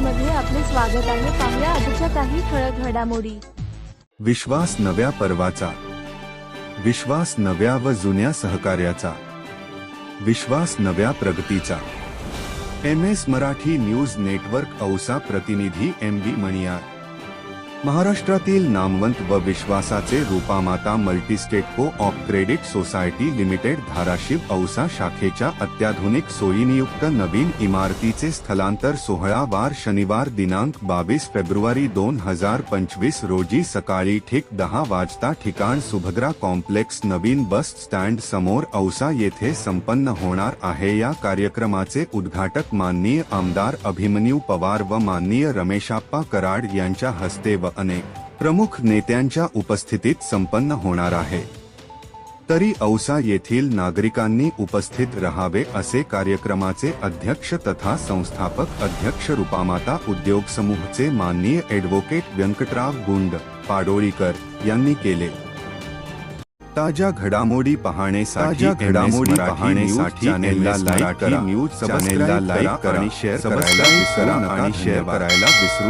स्वागत आहे. पाहूया आजच्या काही ठळक घडामोडी. विश्वास नव्या पर्वाचा. विश्वास नव्या व जुन्या सहकार्याचा. विश्वास नव्या प्रगतीचा. M S Marathi news network Ausa प्रतिनिधी एम बी मणियार. महाराष्ट्रातील नामवंत व विश्वासाचे Rupamata multistate co op credit society limited Dharashiv Ausa शाखेच्या अत्याधुनिक सोयीनियुक्त नवीन इमारतीचे स्थलांतर सोहळा वार शनिवार दिनांक बावीस फेब्रुवारी दोन हजार पंचवीस रोजी सकाळी ठीक दहा वाजता ठिकाण सुभद्रा कॉम्प्लेक्स नवीन बस स्टँड समोर औसा येथे संपन्न होणार आहे. या कार्यक्रमाचे उद्घाटक माननीय आमदार अभिमन्यू पवार व माननीय रमेशाप्पा कराड यांच्या हस्ते व अनेक प्रमुख नेत्यांच्या उपस्थितीत संपन्न होणार आहे. तरी औसा येथील नागरिकांनी उपस्थित राहावे असे कार्यक्रमाचे अध्यक्ष तथा संस्थापक अध्यक्ष रूपामाता उद्योग समूहचे माननीय ॲडव्होकेट व्यंकटराव गुंड पाडोळीकर यांनी केले. ताज्या घडामोडी पाहण्यासाठी घडामोडी पाहण्यासाठी चॅनेलला लाईक करा. न्यूज चॅनेलला लाईक करा. आणि शेअर करायला विसरू नका. शेअर करायला विसरू